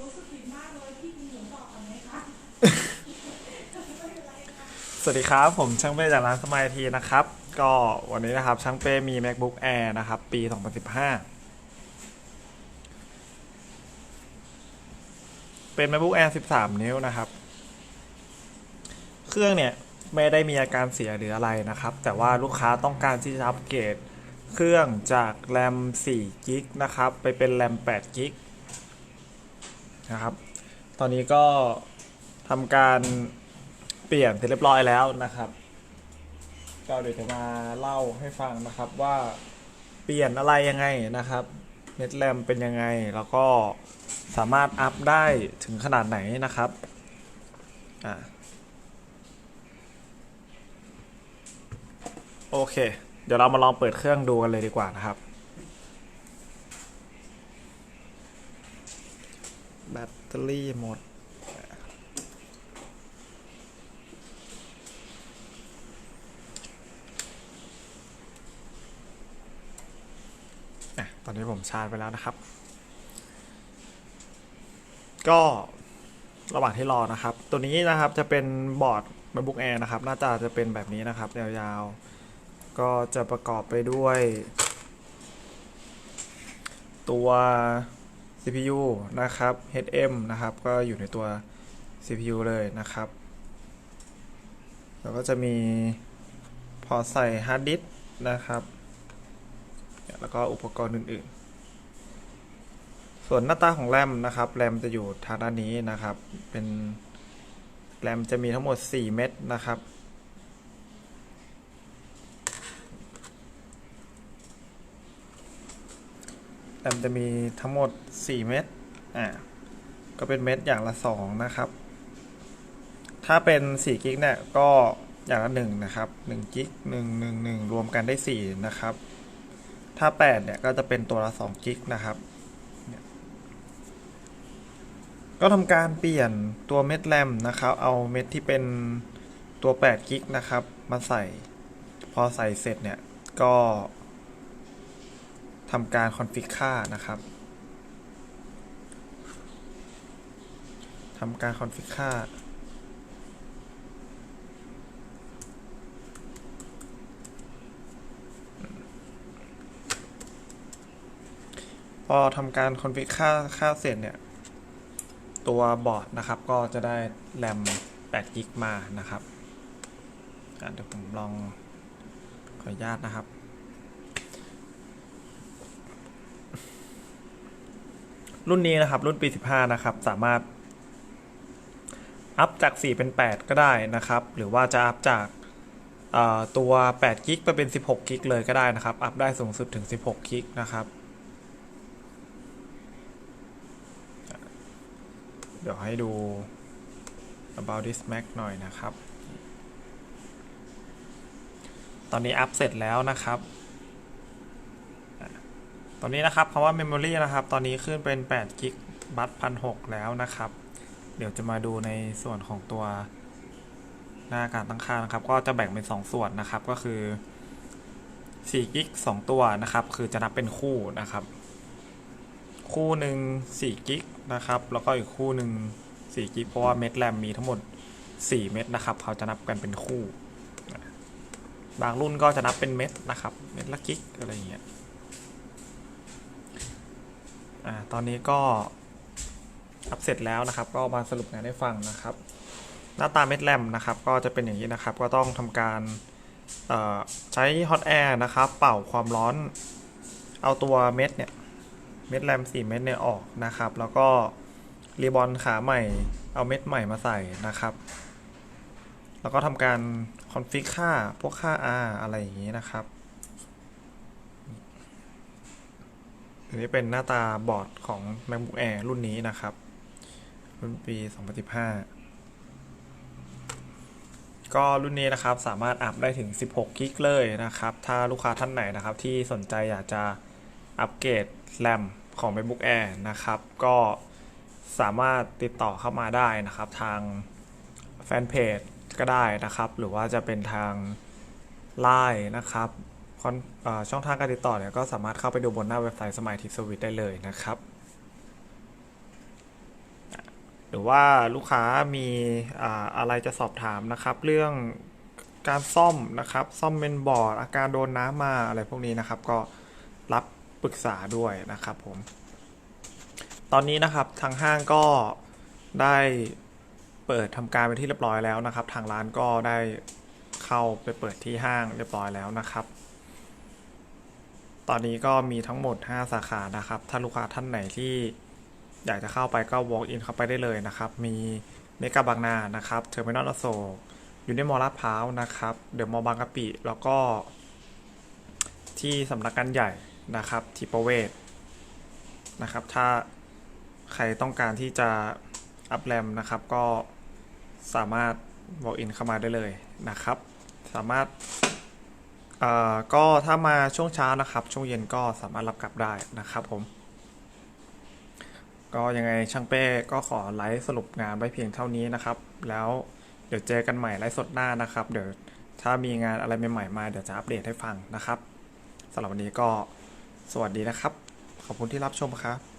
รู้สึกผิดมากเลยพี่มีหนูต่อกันไหมคะสวัสดีครับ ผมช่างเป้จากร้านสมายทีนะครับ ก็วันนี้นะครับ ช่างเป้มี macbook air นะครับ ปี 2015 เป็น macbook air 13 นิ้วนะครับ เครื่องเนี่ย ไม่ได้มีอาการเสียหรืออะไรนะครับ แต่ว่าลูกค้าต้องการที่จะอัปเกรด เครื่องจากแรม4กิกนะครับ ไปเป็นแรม8กิก นะครับ ตอนนี้ก็ทำการเปลี่ยนเสร็จเรียบร้อยแล้วนะครับ ก็เดี๋ยวจะมาเล่าให้ฟังนะครับว่าเปลี่ยนอะไรยังไงนะครับเน็ตแรมเป็นยังไง แล้วก็สามารถอัพได้ถึงขนาดไหนนะครับอ่าโอเค เดี๋ยวเรามาลองเปิดเครื่องดูกันเลยดีกว่านะครับ แบตเตอรี่หมดอะตอนนี้ผมชาร์จไปแล้วนะครับ ก็ระหว่างที่รอนะครับ ตัวนี้นะครับจะเป็นบอร์ด MacBook Air นะครับ หน้าตาจะเป็นแบบนี้นะครับ ยาวๆ ก็จะประกอบไปด้วย ตัว CPU นะครับ HM นะครับ ก็อยู่ในตัว CPU เลยนะครับ แล้วก็จะมีพอใส่ฮาร์ดดิสก์นะครับ แล้วก็อุปกรณ์อื่น ๆ ส่วนหน้าตาของแรมนะครับ แรมจะอยู่ทางด้านนี้นะครับ เป็นแรมจะมีทั้งหมด 4 เม็ดนะครับ แรมจะมีทั้งหมด 4 เม็ดอ่าก็เป็นเม็ดอย่างละ 2 นะครับ ถ้าเป็น4กิกเนี่ยก็อย่างละ 1 นะครับ1กิก1 1 1 รวมกันได้ 4 นะครับ ถ้า 8 เนี่ยก็จะเป็นตัวละ2กิกนะครับ ก็ทำการเปลี่ยนตัวเม็ดแรมนะครับ เอาเม็ดที่เป็นตัว8กิกนะครับ มาใส่ พอใส่เสร็จเนี่ยก็ ทำการคอนฟิกค่านะครับทำการคอนฟิกค่าพอทำการคอนฟิกค่าค่าเสร็จเนี่ย ตัวบอร์ดนะครับก็จะได้แรม8กิกมานะครับเดี๋ยวผมลองขออนุญาตนะครับ รุ่นนี้นะครับ รุ่นปี 15 นะครับ สามารถ อัพจาก 4 เป็น 8 ก็ได้นะครับ หรือว่าจะอัพจากตัว8กิกไปเป็น 16กิกเลยก็ได้นะครับ อัพได้สูงสุดถึง 16กิกนะครับ เดี๋ยวให้ดู about this Mac หน่อยนะครับ ตอนนี้อัพเสร็จแล้วนะครับ ตอนนี้นะครับคำว่า memory นะครับ ตอนนี้ขึ้นเป็น8 g b บัตพันหแล้วนะครับ เดี๋ยวจะมาดูในส่วนของตัวหน้าการตั้งค่านะครับ ก็จะแบ่งเป็น 2 ส่วนนะครับ ก็คือ4 g b 2ตัวนะครับ คือจะนับเป็นคู่นะครับ คู่หนึ่ง4กิกนะครับ แล้วก็อีกคู่หนึ่ง4กิกเพราะว่าเม็ดแรมมีทั้งหมด 4 เม็ดนะครับ เขาจะนับกันเป็นคู่ บางรุ่นก็จะนับเป็นเม็ดนะครับ เม็ดละกิกอะไรอย่างเงี้ย อ่าตอนนี้ก็อัพเสร็จแล้วนะครับ ก็มาสรุปงานให้ฟังนะครับ หน้าตาเม็ดแรมนะครับ ก็จะเป็นอย่างนี้นะครับ ก็ต้องทำการใช้ฮอตแอร์นะครับ เป่าความร้อน เอาตัวเม็ดเนี่ย เม็ดแรม4เม็ดเนี่ยออกนะครับ แล้วก็รีบอนขาใหม่ เอาเม็ดใหม่มาใส่นะครับ แล้วก็ทำการคอนฟิกค่าพวกค่า R อะไรอย่างนี้นะครับ อันนี้เป็นหน้าตาบอร์ดของ MacBook Air รุ่นนี้นะครับ รุ่นปี 2015 ก็รุ่นนี้นะครับสามารถอัพได้ถึง 16 กิกเลยนะครับ ถ้าลูกค้าท่านไหนนะครับ ที่สนใจอยากจะอัปเกรดแรมของ MacBook Air นะครับ ก็สามารถติดต่อเข้ามาได้นะครับ ทางแฟนเพจก็ได้นะครับ หรือว่าจะเป็นทาง Line นะครับ ช่องทางการติดต่อเนี่ยก็สามารถเข้าไปดูบนหน้าเว็บไซต์สมัยทิสวิตได้เลยนะครับ หรือว่าลูกค้ามีอะไรจะสอบถามนะครับ เรื่องการซ่อมนะครับ ซ่อมเมนบอร์ดอาการโดนน้ำมาอะไรพวกนี้นะครับ ก็รับปรึกษาด้วยนะครับผม ตอนนี้นะครับทางห้างก็ได้เปิดทำการไปนที่เรียบร้อยแล้วนะครับ ทางร้านก็ได้เข้าไปเปิดที่ห้างเรียบร้อยแล้วนะครับ ตอนนี้ก็มีทั้งหมด 5 สาขานะครับ ถ้าลูกค้าท่านไหนที่อยากจะเข้าไปก็ walk in เข้าไปได้เลยนะครับ มีเมกาบางนานะครับเทอร์มินอลอโศกอยู่ในมอลาดพร้าวนะครับ เดอะมอลล์บางกะปิ แล้วก็ ที่สำนักงานใหญ่นะครับที่ประเวศนะครับ ถ้าใครต้องการที่จะอัพแรมนะครับ ก็สามารถ walk in เข้ามาได้เลยนะครับ สามารถ เอ่อก็ถ้ามาช่วงเช้านะครับ ช่วงเย็นก็สามารถรับกลับได้นะครับผม ก็ยังไงช่างเป้ก็ขอไลฟ์สรุปงานไว้เพียงเท่านี้นะครับ แล้วเดี๋ยวเจอกันใหม่ไลฟ์สดหน้านะครับ เดี๋ยวถ้ามีงานอะไรใหม่ๆมาเดี๋ยวจะอัปเดตให้ฟังนะครับสำหรับวันนี้ก็สวัสดีนะครับ ขอบคุณที่รับชมครับ